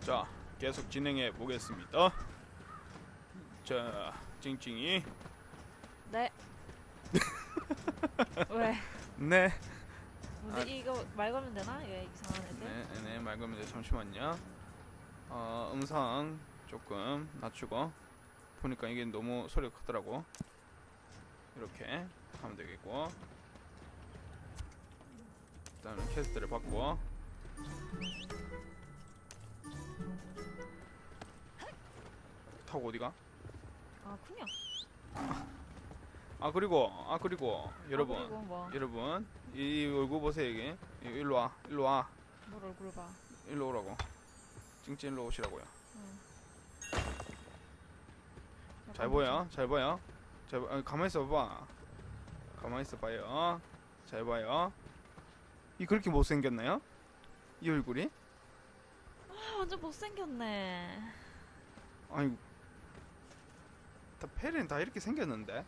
자, 계속 진행해 보겠습니다. 자, 찡찡이. 네. 왜? 네. 아. 이거 말 걸면 되나? 얘 이상한 애들? 네, 네, 말 걸면 돼. 잠시만요. 어, 음성 조금 낮추고 보니까 이게 너무 소리가 크더라고. 이렇게 하면 되겠고. 일단은 캐스트를 받고 타고 어디가? 아 그냥. 아 그리고 아 그리고 여러분 아, 그리고 뭐? 여러분 이 얼굴 보세요 이게 이- 일로 와 일로 와 뭘 얼굴 봐. 일로 오라고 찡찡 일로 오시라고요 응. 잘 보여 잘 보여 잘 보- 아, 가만히 있어 봐 가만히 있어 봐요 잘 봐요 이 그렇게 못생겼나요? 이 얼굴이? 아, 완전 못생겼네. 아니 다 페리는 다 이렇게 생겼는데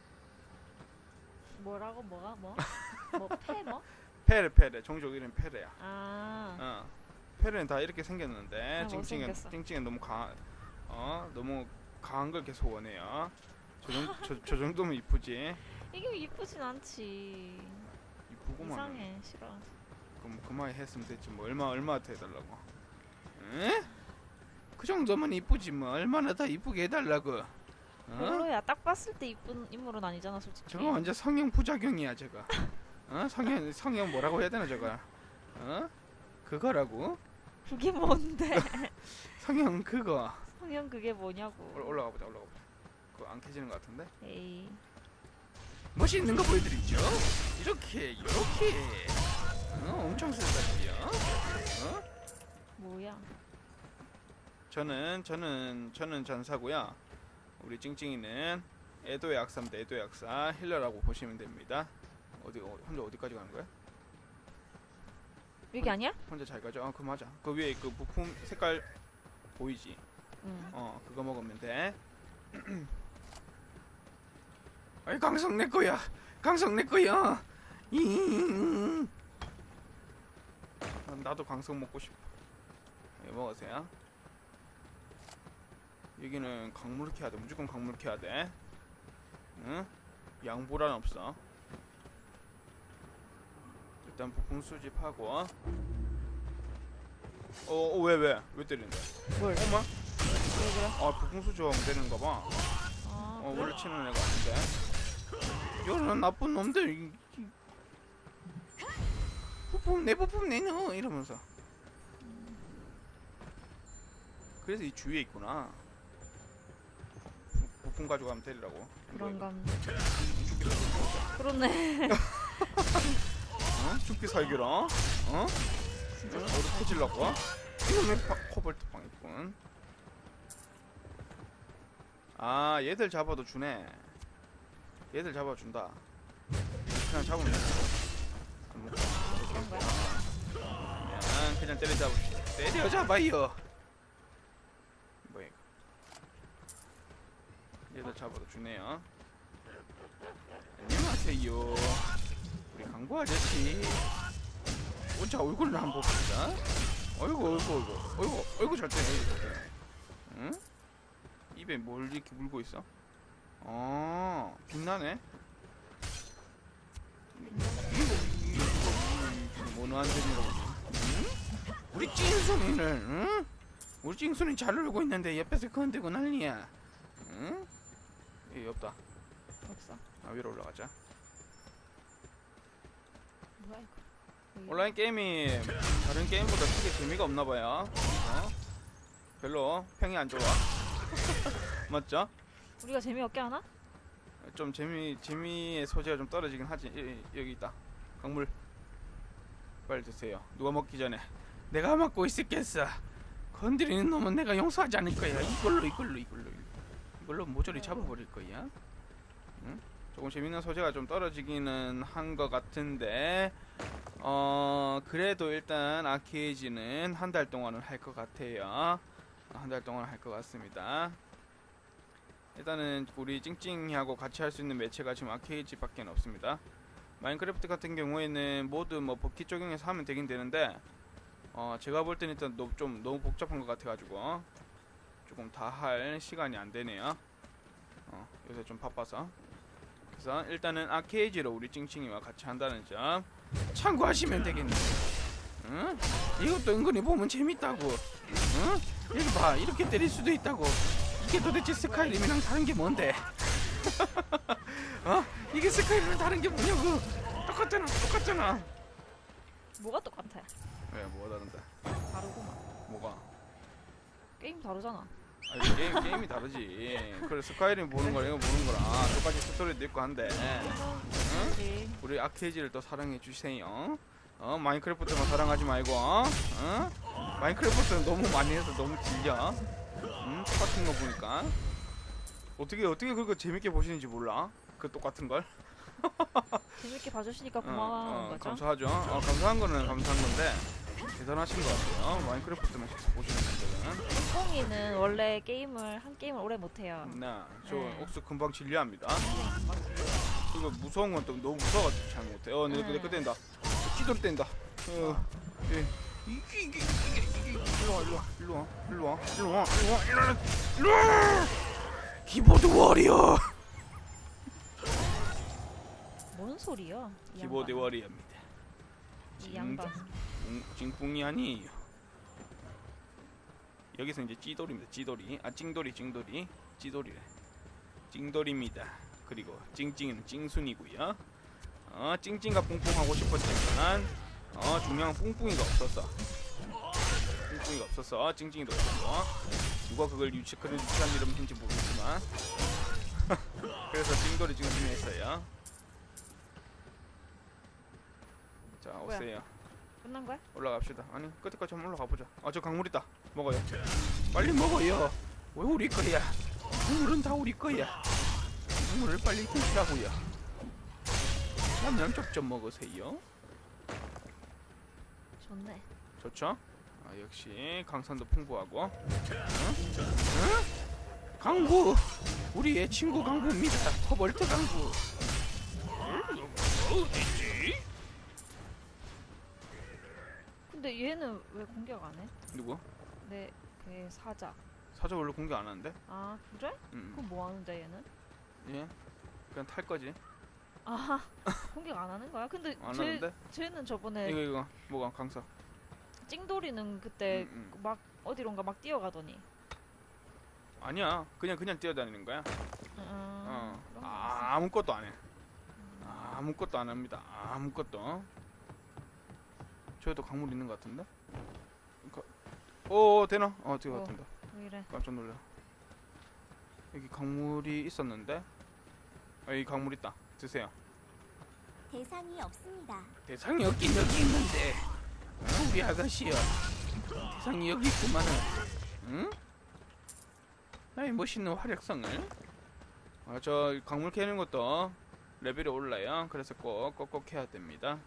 뭐라고 뭐가 뭐? 뭐패 뭐? 페레 페레 종족 이름 페레야 아. 어 페레는 다 이렇게 생겼는데 아, 찡찡은 못생겼어. 찡찡은 너무 강 어 너무 강한 걸 계속 원해요 저, 정, 저, 저 정도면 이쁘지 이게 이쁘진 않지. 이쁘구만 이상해 싫어. 그럼 그만 했으면 됐지 뭐 얼마 얼마 더 해달라고 에? 그 정도면 이쁘지 뭐 얼마나 더 이쁘게 해달라고 어? 별로야. 딱 봤을 때 이쁜 인물은 아니잖아 솔직히. 저거 완전 성형 부작용이야 저거 어? 성형 성형 뭐라고 해야 되나 저거 어? 그거라고 그게 뭔데? 성형 그거 성형 그게 뭐냐고. 올- 올라가 보자 올라가 보자 그거 안 켜지는 것 같은데 에이. 멋있는 거 보여드리죠 이렇게 이렇게 어? 엄청 세다고요 어? 뭐야? 저는 저는 저는 전사고요. 우리 찡찡이는 애도의 약사입니다. 애도의 약사 힐러라고 보시면 됩니다. 어디 어, 혼자 어디까지 가는 거야? 여기 아니야? 혼자 잘 가죠? 아, 그 맞아. 그 위에 그 부품 색깔 보이지? 응. 어, 그거 먹으면 돼. 아이 강성 내 거야. 강성 내 거야. 이. 아, 나도 강성 먹고 싶어. 이거 먹으세요. 여기는 강물 캐야 돼. 무조건 강물 캐야 돼. 응? 양보란 없어. 일단 부품 수집하고. 어, 어, 왜, 왜? 왜 때리는데? 뭘? 엄마? 왜 그래? 아 부풍수 좋아하면 되는가 봐. 아, 어? 원래 치는 애가 아닌데. 이런 나쁜 놈들. 부품 내 부품 내놔 이러면서. 그래서 이 주위에 있구나. 부- 부품 가져가면. 죽기 살기로. 그렇네. 어? 죽기 살기로. 어? 진짜. 응? 어디 터질라고? 이놈의 파- 코발트 방이군. 아 얘들 잡아도 주네. 얘들 잡아준다. 그냥 잡으면 돼. 안 먹고. 그런 거야? 그냥 그냥 때려잡읍시다. 때려 잡아요. 뭐야 이거? 얘들 잡아도 주네요. 안녕하세요. 우리 강구 아저씨. 혼자 얼굴을 한번 봅시다. 어이구 어이구 어이구 어이구 어이구 때네. 응? 입에 뭘 이렇게 물고 있어? 어 빛나네. 모노안전이라고. 응? 우리 찡순이를 응? 우리 찡순이 잘 놀고 있는데 옆에서 건들고 난리야. 응? 이 없다. 없어. 아 위로 올라가자. 뭐야 이거? 온라인 게임이 다른 게임보다 크게 재미가 없나 봐요. 어? 별로 평이 안 좋아. 맞죠? 우리가 재미없게 하나? 좀 재미 재미의 소재가 좀 떨어지긴 하지. 이- 이- 여기 있다. 강물. 빨리 드세요. 누가 먹기 전에 내가 먹고 있을겠어. 건드리는 놈은 내가 용서하지 않을 거야. 이걸로 이걸로 이걸로 이걸로 모조리 잡아버릴 거야. 응? 조금 재밌는 소재가 좀 떨어지기는 한 것 같은데 어 그래도 일단 아케이지는 한 달 동안은 할 것 같아요. 한 달 동안 할 것 같습니다. 일단은 우리 찡찡이하고 같이 할 수 있는 매체가 지금 아케이지 밖에 없습니다. 마인크래프트 같은 경우에는 모두 뭐 버킷 적용해서 하면 되긴 되는데 어 제가 볼 때는 일단 좀 너무 복잡한 것 같아가지고 조금 다 할 시간이 안 되네요. 어 요새 좀 바빠서. 그래서 일단은 아케이지로 우리 찡찡이와 같이 한다는 점 참고하시면 되겠네. 응? 이것도 은근히 보면 재밌다고. 응? 여기 봐 이렇게 때릴 수도 있다고. 이게 도대체 스카이림이랑 다른 게 뭔데? 어? 이게 스카이림이랑 다른 게 뭐냐고? 똑같잖아, 똑같잖아. 뭐가 똑같아? 왜 뭐가 다른데? 다르구만. 뭐가? 게임 다르잖아. 아니, 게임 게임이 다르지. 그래 스카이림 보는 거랑 이거 보는 거랑 똑같이 스토리도 있고 한데. 그렇지. 우리 아케이지를 또 사랑해 주세요. 어 마인크래프트만 사랑하지 말고. 어? 어? 마인크래프트는 너무 많이 해서 너무 질려. 음 똑같은 거 보니까. 어떻게 어떻게 그거 재밌게 보시는지 몰라. 그 똑같은 걸. 재밌게 봐주시니까 어, 고마운 어, 거죠. 감사하죠. 어, 감사한 거는 감사한 건데 대단하신 것 같아요. 마인크래프트만 보시는 분들은. 콩이는 원래 게임을 한 게임을 오래 못해요. 네, 저 네. 옥수 금방 진리합니다. 그리고 네, 무서운 건 또 너무 무서워서 잘 못해요. 어, 내, 네. 내 끝낸다. 기돌 뗀다. 어, 예. 이게, 이게, 이게, 이게. 일로 와, 일로 와, 일로 와, 일로 와, 일로 와, 일로 와, 일로 와, 일로 와! 키보드 워리어! 뭔 소리야? 기보드 워리어입니다. 이 양반. 응, 징풍이 아니에요. 여기서 이제 찌돌입니다. 찌돌이. 아 찡돌이 찡돌이. 찌돌이래. 찡돌입니다. 그리고 찡찡이는 찡순이고요. 어 찡찡과 뿡뿡 하고 싶었지만 어 중요한 뿡뿡이가 없었어. 뿡뿡이가 없었어. 찡찡이도 없었어. 누가 그걸 유치 그런 유치한 이름 인지 모르겠지만 그래서 찡돌이 찡순이 했어요. 자? 오세요. 끝난 거야? 올라갑시다. 아니 끝에까지 한번 올라가 보자. 아 저 강물 있다. 먹어요. 빨리 먹어요. 왜 우리 거야? 강물은 다 우리 거야. 강물을 빨리 드시라고요. 냠냠 쪽좀 먹으세요. 좋네. 좋죠? 아 역시 강산도 풍부하고. 응? 응? 강구 우리의 친구 강구입니다. 터벌트 강구. 어디지? 근데 얘는 왜 공격 안 해? 누구? 내그 사자. 사자 원래 공격 안 하는데? 아 그래? 음. 그럼 뭐 하는데 얘는? 예. 그냥 탈 거지. 아 공격 안 하는 거야? 근데 안 쟤, 하는데? 쟤는 저번에 이거 이거 뭐가 강사. 찡돌이는 그때 음, 음. 막 어디론가 막 뛰어가더니. 아니야 그냥 그냥 뛰어다니는 거야 음, 어 그런 거 아, 아무것도 안 해 아무것도 안 합니다 아무것도 저기도 강물 있는 것 같은데? 가- 어 되나? 어 되게 어. 같은데? 왜 이래? 깜짝 놀라. 여기 강물이 있었는데? 아 여기 강물 있다. 드세요. 대상이 없습니다. 대상이 없긴 여기 있는데. 어, 우리 아가씨야 대상이 여기 있구만은 응? 나의 멋있는 활약성을. 아, 저 강물 캐는 것도 레벨이 올라요. 그래서 꼭 꼭꼭 해야 됩니다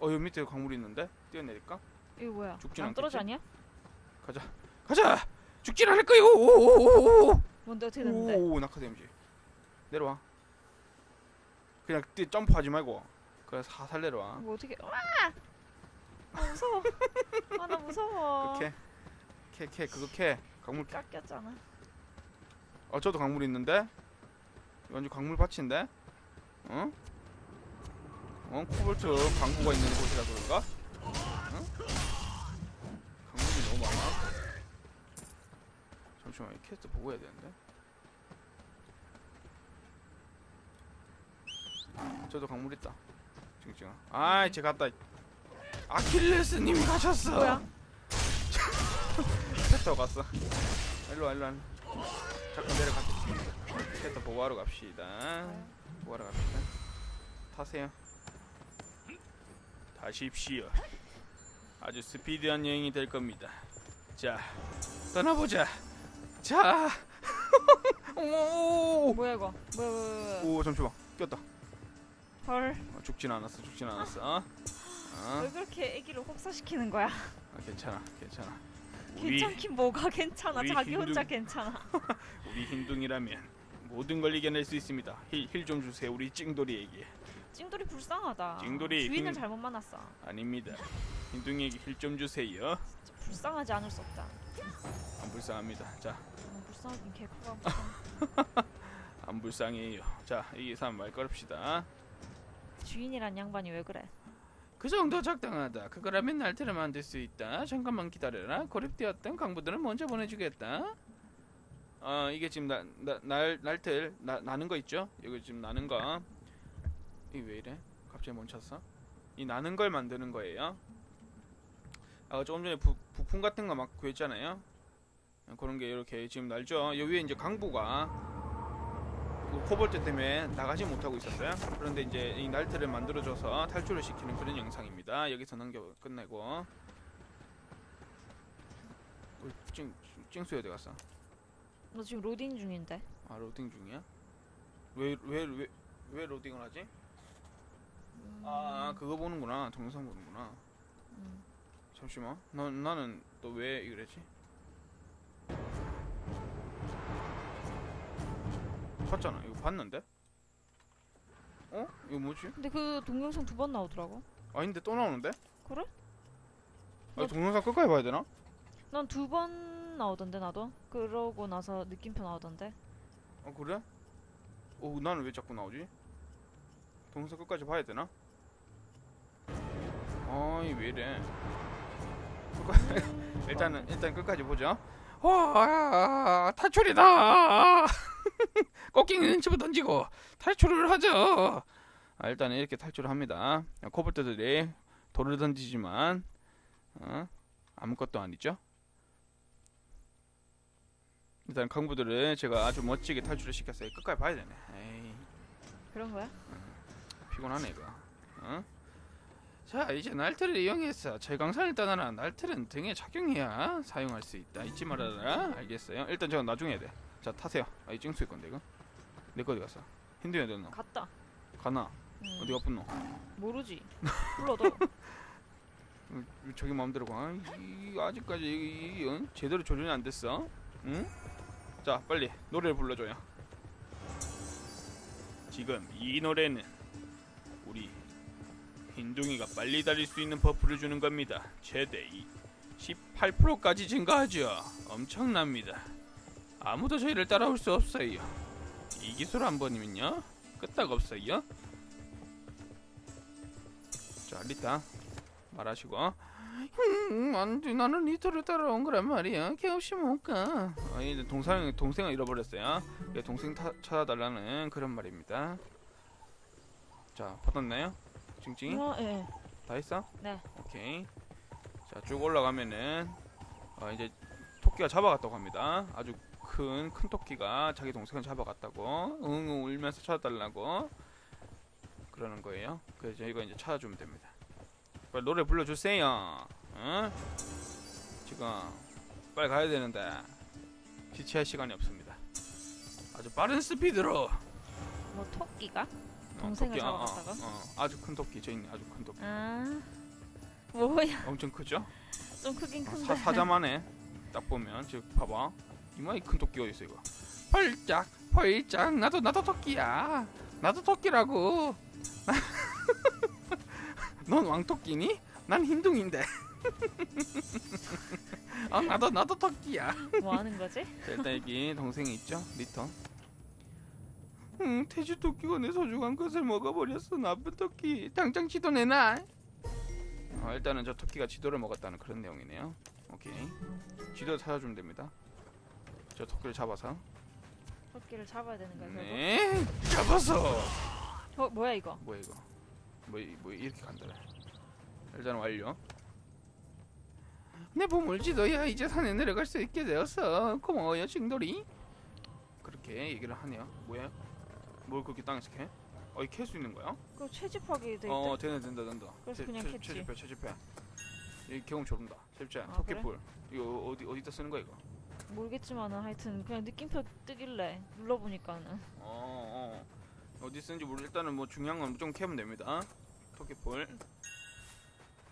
어 여기 밑에 강물 있는데 뛰어내릴까? 이거 뭐야? 죽진 안 떨어져 않겠지? 아니야? 가자 가자 죽진 않을 거요 오오오오오 뭔데 어떻게 됐는데? 오 낙하 데미지 내려와 그냥 뛰 점프하지 말고 그냥 사살 내려와 뭐 어떻게? 와! 아 무서워. 아 나 무서워. 캐, 캐, 캐, 그거 캐. 강물 캐. 깎였잖아. 어, 저도 강물 있는데? 완전 강물 밭인데? 어? 어, 코볼트 광구가 있는 곳이라 그런가? 어? 강물이 너무 많아. 잠시만, 이 캐스트 보고 해야 되는데? 저도 강물 있다. 징징아. 아이, 제가 갔다. 아킬레스님이 가셨어. 뭐야? 캐스터 갔어. 일로 와, 일로 와. 잠깐 내려가자. 캐스터 보고하러 갑시다. 보고하러 갑시다. 타세요. 타십시오. 아주 스피디한 여행이 될 겁니다. 자, 떠나보자. 자. 오, 뭐야 이거? 뭐야 뭐야 뭐야? 오, 잠시만. 꼈다. 헐. 어, 죽진 않았어. 죽진 않았어. 어? 어? 왜 그렇게 애기를 혹사시키는 거야? 아, 괜찮아. 괜찮아. 우리 괜찮긴 뭐가 괜찮아? 자기 혼자 힘든- 괜찮아. 우리 흰둥이라면 모든 걸 이겨낼 수 있습니다. 힐힐좀 주세요. 우리 찡돌이에게. 찡돌이 불쌍하다. 찡돌이 주인을 그- 잘못 만났어. 아닙니다. 흰둥이에게 힐 좀 주세요. 진짜 불쌍하지 않을 수 없다. 안 불쌍합니다. 자, 음, 불쌍하긴 개코가 불쌍. 안 불쌍해요. 자, 이 사람 말 걸읍시다. 주인이란 양반이 왜 그래? 그 정도 적당하다. 그거라면 날트를 만들 수 있다. 잠깐만 기다려라. 고립되었던 강부들은 먼저 보내주겠다. 어 이게 지금 나, 나, 날 날틀 나, 나는 거 있죠? 이거 지금 나는 거. 이 왜 이래? 갑자기 멈췄어? 이 나는 걸 만드는 거예요. 아까 조금 전에 부, 부품 같은 거 막 구했잖아요. 그런 게 이렇게 지금 날죠. 여기 위에 이제 강부가 그 코볼트 때문에 나가지 못하고 있었어요. 그런데 이제 이 날트를 만들어줘서 탈출을 시키는 그런 영상입니다. 여기서 넘겨 끝내고. 우리 찡 찡수 어디 갔어? 너 지금 로딩 중인데. 아 로딩 중이야? 왜 왜 왜 왜 로딩을 하지? 음, 아 그거 보는구나 동영상 보는구나. 음. 잠시만. 나 나는 또 왜 이랬지? 봤잖아. 이거 봤는데? 어? 이거 뭐지? 근데 그 동영상 두 번 나오더라고. 아닌데 또 나오는데? 그래? 아 동영상 끝까지 봐야 되나? 난 두 번 나오던데 나도. 그러고 나서 느낌표 나오던데. 아 그래? 어 나는 왜 자꾸 나오지? 동영상 끝까지 봐야 되나? 아이 왜 이래? 일단은 일단 끝까지 보자. 와 탈출이다. 꽃갱이는 집어 던지고 탈출을 하죠. 아, 일단은 이렇게 탈출을 합니다. 코볼트들이 돌을 던지지만 어? 아무것도 아니죠. 일단 강부들을 제가 아주 멋지게 탈출을 시켰어요. 끝까지 봐야 되네. 에이 그런 거야? 피곤하네 이거. 어? 자 이제 날트를 이용해서 철강산을 떠나라. 날트는 등에 착용해야 사용할 수 있다. 잊지 말아라. 알겠어요. 일단 저건 나중에 해야 돼. 자 타세요. 아, 이 찡수일 건데 이거. 내거 어디 갔어? 힌두에 어디? 갔다. 가나? 음, 어디 가뿐노? 모르지. 불러도. 음, 저기 마음대로 가. 이, 아직까지 이, 이, 어? 제대로 조준이 안 됐어. 응? 자 빨리 노래를 불러줘요. 지금 이 노래는 흰둥이가 빨리 달릴 수 있는 버프를 주는 겁니다. 최대 이 18%까지 증가하죠. 엄청납니다. 아무도 저희를 따라올 수 없어요. 이 기술 한 번이면요 끄떡 없어요. 자 리타 말하시고 음, 안돼 나는 리터를 따라온 거란 말이야 걔 없이 못가 아, 이제 동생, 동생을 잃어버렸어요 얘 동생 타, 찾아달라는 그런 말입니다 자 받았나요? 찡찡이? 어, 예. 다 했어? 네. 오케이 자 쭉 올라가면은 아, 이제 토끼가 잡아갔다고 합니다 아주 큰 큰 토끼가 자기 동생을 잡아갔다고 응응 울면서 찾아달라고 그러는 거예요 그래서 저희가 이제 찾아주면 됩니다 빨리 노래 불러주세요 어? 지금 빨리 가야 되는데 지체할 시간이 없습니다 아주 빠른 스피드로 뭐 토끼가? 어, 동생을 어, 어, 잡아갔다고? 어, 아주 큰 토끼 저 있네 아주 큰 토끼 아. 뭐야? 엄청 크죠? 좀 크긴 어, 큰데. 사, 사자만해 딱 보면 지금 봐봐 이마이 큰 토끼 어디 있어 이거 펄짝 펄짝 나도 나도 토끼야 나도 토끼라고 넌 왕토끼니? 난 흰둥인데 아 나도 나도 토끼야 뭐 하는 거지? 자, 일단 여기 동생이 있죠 리터 응 돼지 토끼가 내 소중한 것을 먹어버렸어 나쁜 토끼. 당장 지도 내놔. 어, 일단은 저 토끼가 지도를 먹었다는 그런 내용이네요. 오케이. 지도 찾아주면 됩니다. 저 토끼를 잡아서. 토끼를 잡아야 되는 거야. 네 잡았어 어, 뭐야 이거? 뭐야 이거? 뭐, 이- 뭐 이렇게 간다래 일단 완료. 내 보물지도야 이제 산에 내려갈 수 있게 되었어. 고마워요 징돌이. 그렇게 얘기를 하네요. 뭐야 뭘 그렇게 땅에서 캐? 어 이 캘 수 있는 거야? 그거 채집하기 돼 있대. 어 되네 된다 된다 그래서 그냥 캤지. 채집해 채집해 이 경험 좋은다 채집자 아, 토끼풀 이거 어디 어디다 쓰는 거야 이거 모르겠지만은 하여튼 그냥 느낌표 뜨길래 눌러보니까는 어, 어. 어디 쓰는지 모르 일단은 뭐 중요한 건 무조건 캐면 됩니다. 토끼풀.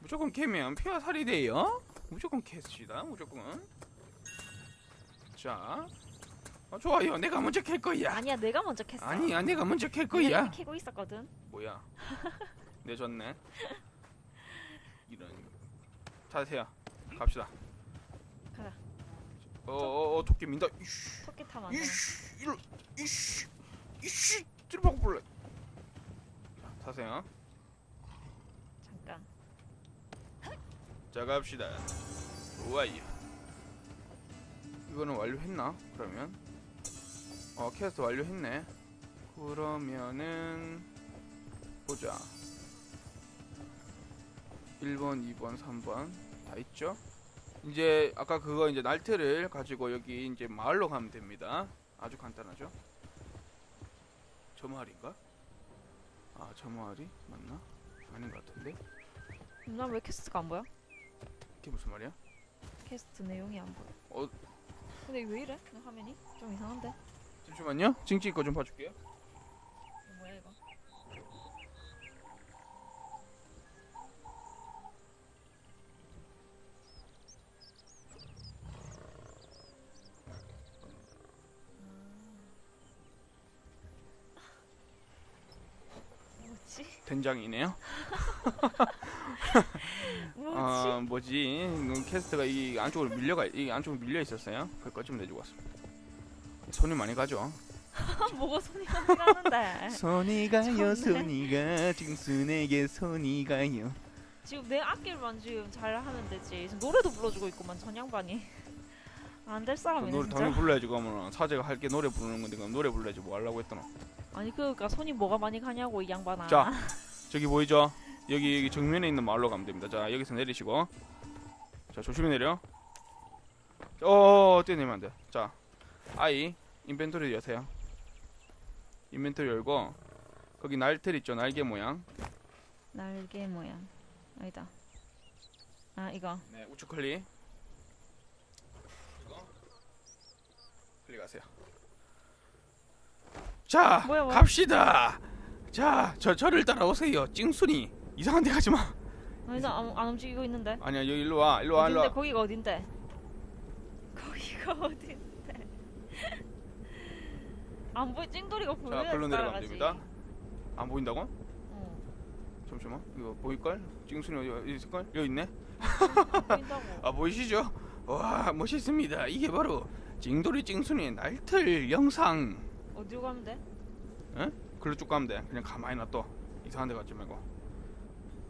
무조건 캐면 피와 살이 돼요. 무조건 캐시다. 무조건. 자, 아, 좋아요. 내가 먼저 캘 거야. 아니야 내가 먼저 캤어. 아니야, 내가 먼저 캘 내가 거야. 이미 캐고 있었거든. 뭐야? 내줬네. 이런. 타세요. 갑시다. 가자. 어어어 토끼 민다. 이씨 토끼 타면 안? 이씨 이러 이씨 이씨 찌르박 불래. 자 타세요. 잠깐. 자 갑시다. 우와이. 이거는 완료했나? 그러면 어 캐스트 완료했네. 그러면은 보자. 1번, 2번, 3번 다 있죠? 이제 아까 그거 이제 날트를 가지고 여기 이제 마을로 가면 됩니다. 아주 간단하죠? 저 마을인가? 아, 저 마을이 맞나? 아닌 것 같은데. 난 왜 캐스트가 안 보여? 이게 무슨 말이야? 캐스트 내용이 안 보여. 어. 근데 왜 이래? 이 화면이 좀 이상한데. 잠시만요. 징징이 거좀 봐줄게요. 뭐야 이거? 음. 뭐지? 된장이네요. 뭐지? 아 뭐지? 이건 캐스트가 이 안쪽으로 밀려가 이 안쪽으로 밀려 있었어요. 그걸 좀 내주고 왔습니다. 손이 많이 가죠. 뭐가 손이 안 가는데? 손이. 가요, 손이 가. 징순에게 손이 가요. 지금 내 악기만 지금 잘 하면 되지. 지금 노래도 불러주고 있구만 전 양반이. 안 될 사람이네 노래. 당연히 불러야지 그러면 사제가 할 게 노래 부르는 건데 그럼 노래 불러야지 뭐 하려고 했더노. 아니 그러니까 손이 뭐가 많이 가냐고 이 양반아. 자. 저기 보이죠? 여기 여기 정면에 있는 마을로 가면 됩니다. 자 여기서 내리시고 자 조심히 내려. 어 뛰어내면 안 돼. 자 아이 인벤토리 여세요. 인벤토리 열고 거기 날틀 있죠 날개 모양. 날개 모양. 아니다. 아 이거. 네 우측 클릭. 이거 클릭하세요. 자 뭐야, 뭐야? 갑시다. 자 저 저를 따라오세요. 찡순이 이상한 데 가지 마. 아니다 안, 안 움직이고 있는데. 아니야 여기 일로 와 일로 와 일로 어딘데 와. 거기가 어딘데? 거기가 어딘데? 안 보이 찡돌이가 보여야 자 글로 내려가면 따라가지. 됩니다. 안 보인다고? 어. 잠시만 이거 보일걸? 찡순이 어디 있을걸? 여기 있네. 안 보인다고. 아 보이시죠? 와 멋있습니다. 이게 바로 찡돌이 찡순이의 날틀 영상. 어디로 가면 돼? 글로 쭉 가면 돼. 그냥 가만히 놔둬. 이상한 데 가지 말고.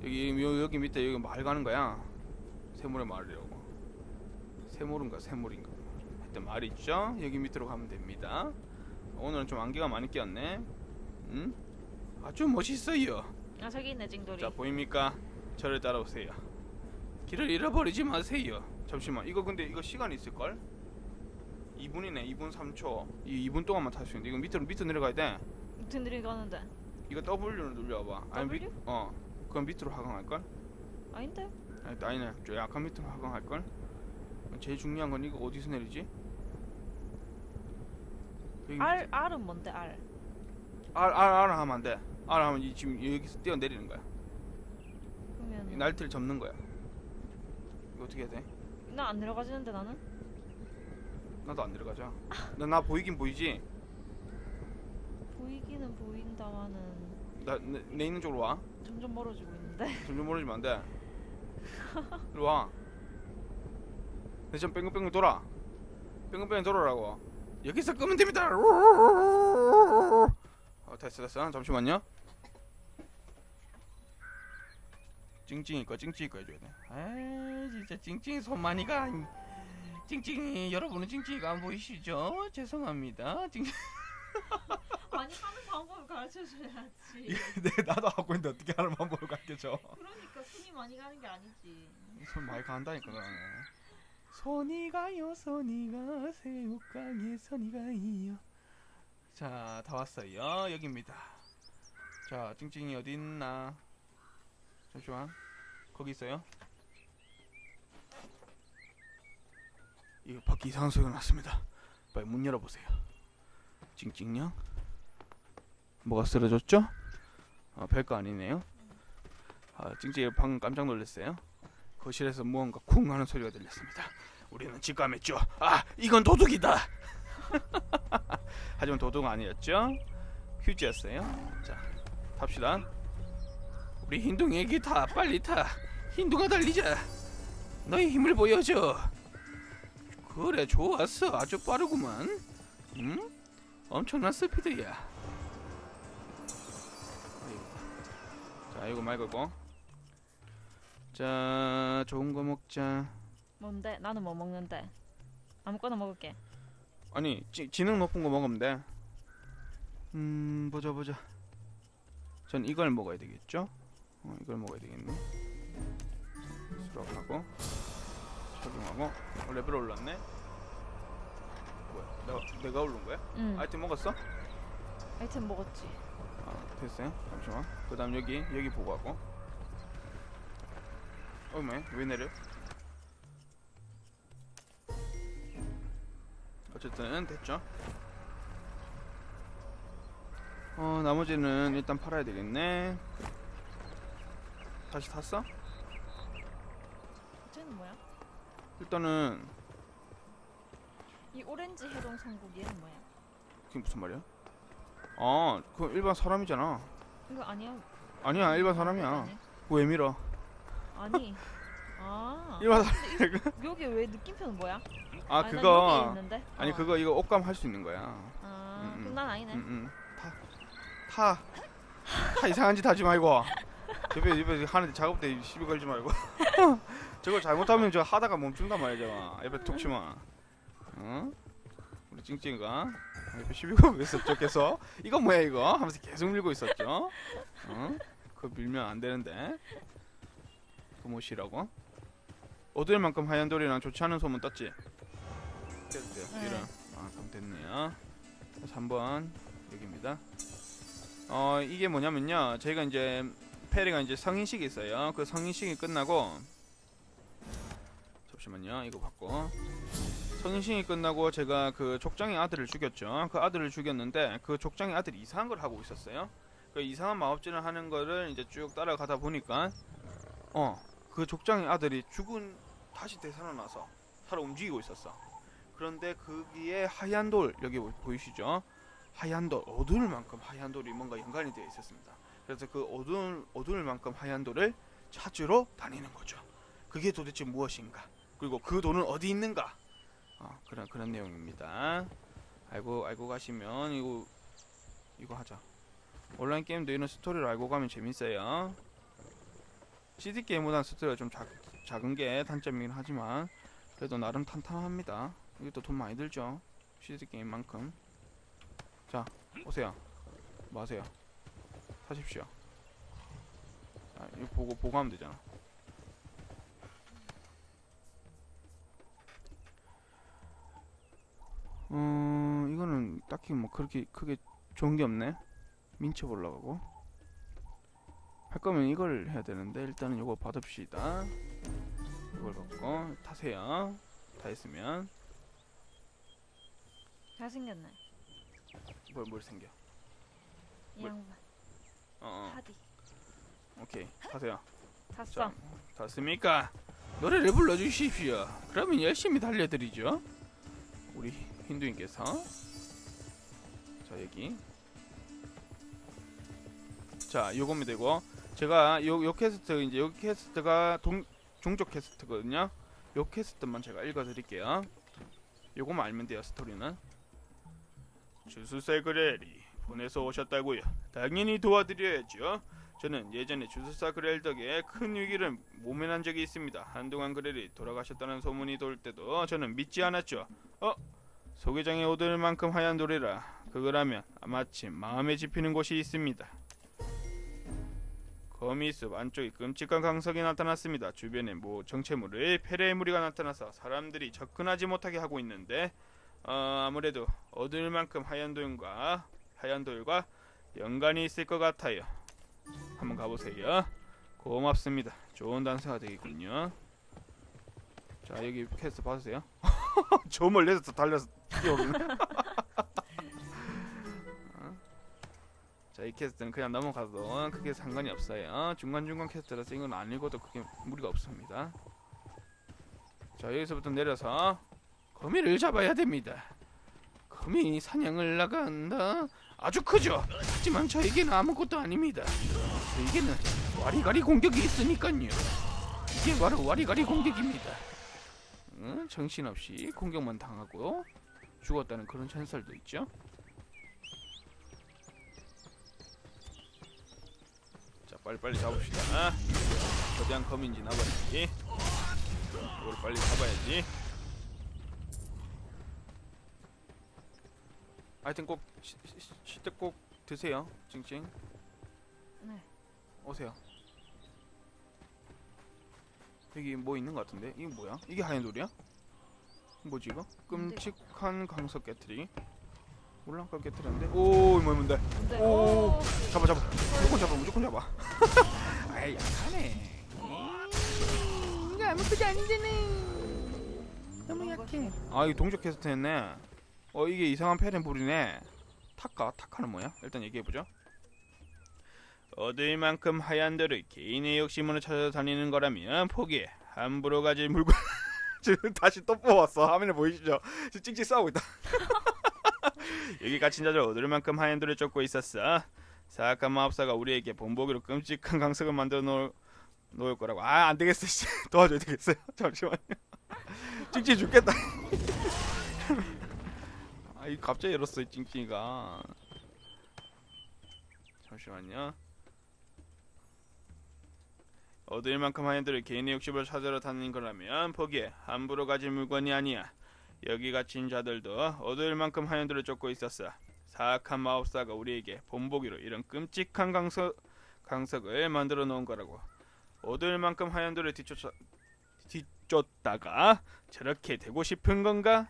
여기 요, 여기 밑에 여기 마을 가는 거야. 세모의 마을이라고. 세모인가 세모인가. 하여튼 마을 있죠? 여기 밑으로 가면 됩니다. 오늘은 좀 안개가 많이 꼈네. 응? 아주 멋있어요. 아 저기 있네 찡돌이. 자 보입니까? 저를 따라오세요. 길을 잃어버리지 마세요. 잠시만 이거 근데 이거 시간 있을 걸? 2분이네 2분 3초 이 2분 동안만 탈 수 있는데 이거 밑으로 밑으로 내려가야 돼 무튼 들이가는데. 이거 W를 눌려봐 아니 밑, W? 어 그럼 밑으로 하강할걸? 아닌데? 아니 아니네 좀 약간 밑으로 하강할걸? 제일 중요한 건 이거 어디서 내리지? R R은 뭔데 R? R R R 하면 안 돼 R 하면 이 지금 여기서 뛰어 내리는 거야 그러면 이 날틀 접는 거야 이거 어떻게 해야 돼? 나 안 내려가지는데 나는? 나도 안 내려가자 나, 나 보이긴 보이지? 보이기는 보인다마는 나, 내, 내 있는 쪽으로 와. 점점 멀어지고 있는데. 점점 멀어지면 안 돼. 이리 와. 내좀 뺑글뺑글 돌아. 뺑글뺑글 돌아라고. 여기서 끄면 됩니다. 어, 됐어, 됐어. 잠시만요. 찡찡이 거, 찡찡이 거 해줘야 돼. 아, 진짜 찡찡이 손 많이 가. 찡찡이, 여러분은 찡찡이가 안 보이시죠? 죄송합니다. 찡찡이. 아니 하는 방법을 가르쳐줘야지. 네, 나도 하고 있는데 어떻게 하는 방법을 가르쳐줘. 그러니까 손이 많이 가는 게 아니지. 손 많이 간다니까 그러네. 손이 가요 손이 가. 새우깡에 손이 가요 자 다 왔어요. 여기입니다. 자 찡찡이 어디 있나? 잠시만 거기 있어요? 이거 밖에 이상한 소리가 났습니다. 빨리 문 열어보세요. 찡찡냥 뭐가 쓰러졌죠? 아 별거 아니네요. 아 찡찡이 방금 깜짝 놀랐어요 거실에서 무언가 쿵 하는 소리가 들렸습니다. 우리는 직감했죠. 아, 이건 도둑이다. 하지만 도둑 아니었죠? 휴지였어요. 자, 탑시다. 우리 흰둥이 애기 타, 빨리 타. 흰둥아 달리자. 너의 힘을 보여줘. 그래, 좋았어. 아주 빠르구만. 응? 엄청난 스피드야. 자, 이거 말고. 자, 좋은 거 먹자. 뭔데? 나는 뭐 먹는데? 아무거나 먹을게. 아니 지, 지능 높은 거 먹으면 돼. 음 보자 보자. 전 이걸 먹어야 되겠죠? 어, 이걸 먹어야 되겠네. 수락하고 적용하고 어, 레벨 올랐네. 뭐야? 내가 내가 오른 거야? 응. 아이템 먹었어? 아이템 먹었지. 아 됐어요. 잠시만. 그다음 여기 여기 보고 하고. 어메 왜 내려? 어쨌든 됐죠. 어 나머지는 일단 팔아야 되겠네. 다시 탔어? 쟤는 뭐야? 일단은 이 오렌지 해동 성국 얘는 뭐야? 그게 무슨 말이야? 아, 그 일반 사람이잖아. 이거 아니야? 아니야, 일반 사람이야. 아니. 왜 밀어? 아니. 아. 일반 사람. 여기 왜 느낌표는 뭐야? 아, 아니, 그거. 아니 어. 그거 이거 옷감 할 수 있는 거야. 아, 음, 음. 그럼 난 아니네. 응, 응. 타. 타. 타 이상한 짓 하지 말고. 옆에 옆에 하는데 작업 때 시비 걸지 말고. 저거 잘못하면 저 하다가 멈춘단 저거. 옆에 툭 치면. 어? 우리 찡찡이가 옆에 시비 걸고 있었죠, 계속. 이거 뭐야 이거? 하면서 계속 밀고 있었죠. 어? 그거 밀면 안 되는데. 그 무엇이라고? 어두울 만큼 하얀 돌이랑 좋지 않은 소문 떴지? 됐어요. 네. 이런. 아, 그럼 됐네요. 3번 여기입니다. 어 이게 뭐냐면요. 저희가 이제 페리가 이제 성인식이 있어요. 그 성인식이 끝나고 잠시만요. 이거 받고 성인식이 끝나고 제가 그 족장의 아들을 죽였죠. 그 아들을 죽였는데 그 족장의 아들이 이상한 걸 하고 있었어요. 그 이상한 마법질을 하는 거를 이제 쭉 따라가다 보니까 어 그 족장의 아들이 죽은 다시 되살아나서 살아 움직이고 있었어. 그런데 거기에 하얀 돌 여기 보- 보이시죠? 하얀 돌 어두울 만큼 하얀 돌이 뭔가 연관이 되어 있었습니다. 그래서 그 어두울 어두울 만큼 하얀 돌을 찾으러 다니는 거죠. 그게 도대체 무엇인가? 그리고 그 돌은 어디 있는가? 어, 그런 그런 내용입니다. 알고 알고 가시면 이거 이거 하자. 온라인 게임도 이런 스토리를 알고 가면 재밌어요. CD 게임보다는 스토리가 좀 작, 작은 게 단점이긴 하지만 그래도 나름 탄탄합니다. 이것도 돈 많이 들죠. CD 게임만큼. 자, 오세요. 뭐 하세요? 사십시오. 자, 이거 보고 보고 하면 되잖아. 어, 이거는 딱히 뭐 그렇게 크게 좋은 게 없네. 민첩 올라가고. 할 거면 이걸 해야 되는데 일단은 이거 받읍시다. 이걸 받고 타세요. 다 했으면 잘생겼네. 뭘 뭘 생겨? 이 뭘- 양반. 어, 어 하디. 오케이 타세요. 탔어. 자, 됐습니까? 노래를 불러주십시오. 그러면 열심히 달려드리죠. 우리 힌두인께서 자 여기 자 요겁니다 이거 제가 요, 요 캐스트 이제 요 캐스트가 동, 종족 캐스트거든요. 요 캐스트만 제가 읽어드릴게요. 요거만 알면 돼요 스토리는. 주술사 그렐이 보내서 오셨다고요. 당연히 도와드려야죠. 저는 예전에 주술사 그렐 덕에 큰 위기를 모면한 적이 있습니다. 한동안 그렐이 돌아가셨다는 소문이 돌 때도 저는 믿지 않았죠. 어? 소개장에 오들 만큼 하얀 돌이라 그거라면 마침 마음에 집히는 곳이 있습니다. 거미숲 안쪽에 끔찍한 강석이 나타났습니다. 주변에 모 정체물의 폐례의 무리가 나타나서 사람들이 접근하지 못하게 하고 있는데 어, 아무래도 얻을 만큼 하얀 돌과 하얀 돌과 연관이 있을 것 같아요. 한번 가보세요. 고맙습니다. 좋은 단서가 되겠군요. 자 여기 퀘스트 받으세요. 저 멀리서 달려서 뛰어오네. 이 퀘스트는 그냥 넘어가도 크게 상관이 없어요. 중간중간 퀘스트라서 이건 안 읽어도 크게 무리가 없습니다. 자 여기서부터 내려서 거미를 잡아야 됩니다. 금이 사냥을 나간다. 아주 크죠. 하지만 저에게는 아무것도 아닙니다. 저에게는 와리가리 공격이 있으니까요. 이게 바로 와리가리 공격입니다. 응? 정신없이 공격만 당하고 죽었다는 그런 전설도 있죠. 빨리빨리 잡읍시다. 거대한 검인지 나버리지. 이걸 빨리 잡아야지. 하여튼 꼭 시때 꼭 드세요. 찡찡. 네. 오세요. 여기 뭐 있는 것 같은데? 이게 뭐야? 이게 하얀 돌이야? 뭐지 이거? 끔찍한 강석 깨트리. 올랑가 깨트리인데? 오, 이거 뭔데? 근데 오. 오. 잡아 잡아. 무조건 잡아. 무조건 잡아. 아이 약하네. 이거 아무것도 아니잖아. 너무 약해. 아, 이거 동족 캐스트 했네. 어, 이게 이상한 페렌불이네. 탁가? 탁카는 뭐야? 일단 얘기해보죠. 얻을 만큼 하얀들을 개인의 욕심으로 찾아다니는 거라면 포기해. 함부로 가질 물건. 지금 다시 또 뽑았어. 화면에 보이시죠? 지금 찍찍 싸우고 있다. 여기 갇힌 자들 얻을 만큼 하얀들을 쫓고 있었어. 사악한 마법사가 우리에게 본보기로 끔찍한 강석을 만들어 놓을, 놓을 거라고. 아, 안 되겠어. 씨. 도와줘야 되겠어요. 잠시만요. 찍찍 죽겠다. 아, 이 갑자기 열었어, 이 찡찡이가. 잠시만요. 얻을 만큼 하얀들을 개인의 욕심을 찾으러 다니는 거라면 포기해. 함부로 가질 물건이 아니야. 여기 갇힌 자들도 얻을 만큼 하얀들을 쫓고 있었어. 사악한 마법사가 우리에게 본보기로 이런 끔찍한 강석, 강석을 만들어 놓은 거라고. 얻을 만큼 하얀들을 뒤쫓아, 뒤쫓다가 저렇게 되고 싶은 건가?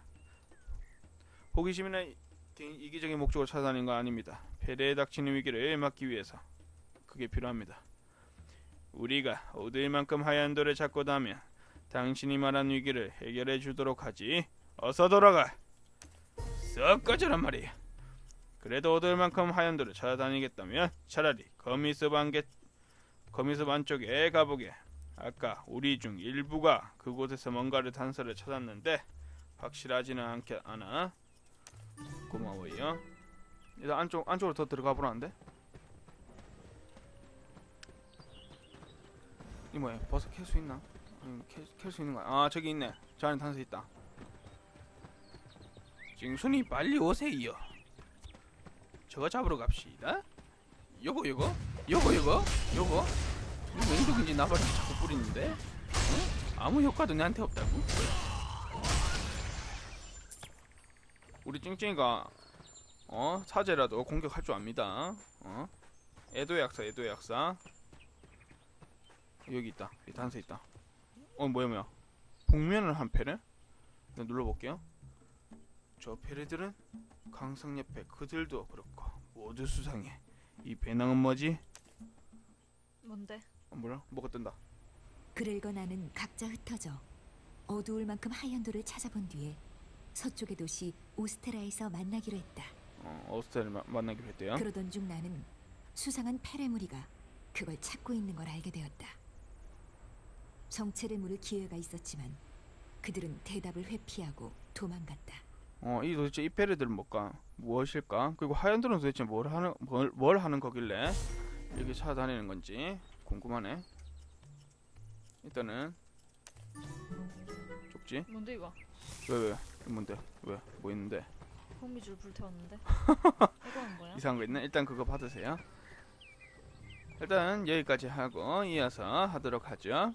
호기심이나 이- 이기적인 목적으로 찾아다닌 거 아닙니다. 패대에 닥치는 위기를 막기 위해서 그게 필요합니다. 우리가 얻을 만큼 하얀 돌을 찾고 나면 당신이 말한 위기를 해결해 주도록 하지. 어서 돌아가. 썩 꺼져란 말이야. 그래도 얻을 만큼 하얀 돌을 찾아다니겠다면 차라리 거미숲 안개 거미숲 안쪽에 가보게. 아까 우리 중 일부가 그곳에서 뭔가를 단서를 찾았는데 확실하지는 않게 않아. 고마워요. 일단 안쪽 안쪽으로 더 들어가 보라는데. 이 뭐야? 버섯 캘 수 있나? 캘수 있는 거야? 아 저기 있네. 저 안에 단서 있다. 징순이 빨리 오세요. 저거 잡으러 갑시다. 요거 요거 요거 요거 요거 이거 맹독인지 나발이 자꾸 뿌리는데 응? 아무 효과도 내한테 없다고? 우리 찡찡이가 어 사제라도 공격할 줄 압니다. 어 애도 약사 애도 약사 여기 있다 여기 단서 있다. 어 뭐야 뭐야 복면을 한? 내가 눌러볼게요. 저 패레들은 강성 옆에 그들도 그렇고 모두 수상해. 이 배낭은 뭐지? 뭔데? 어, 뭐야? 뭐가 뜬다. 그들과 나는 각자 흩어져 어두울 만큼 하얀 돌을 찾아본 뒤에 서쪽의 도시 오스테라에서 만나기로 했다. 어, 어스텔을 마- 만나기로 했대요. 그러던 중 나는 수상한 페레무리가 그걸 찾고 있는 걸 알게 되었다. 정체를 물을 기회가 있었지만 그들은 대답을 회피하고 도망갔다. 어, 이 도대체 이 페레들은 뭘까? 무엇일까? 그리고 하얀들은 도대체 뭘 하는 뭘, 뭘 하는 거길래 이렇게 찾아다니는 건지 궁금하네. 일단은 쪽지 뭔데 이거? 왜 왜? 뭔데? 왜? 뭐 있는데? 호미줄 불태웠는데. 이거는 뭐야? 이상한 거 있네. 일단 그거 받으세요. 일단 여기까지 하고 이어서 하도록 하죠.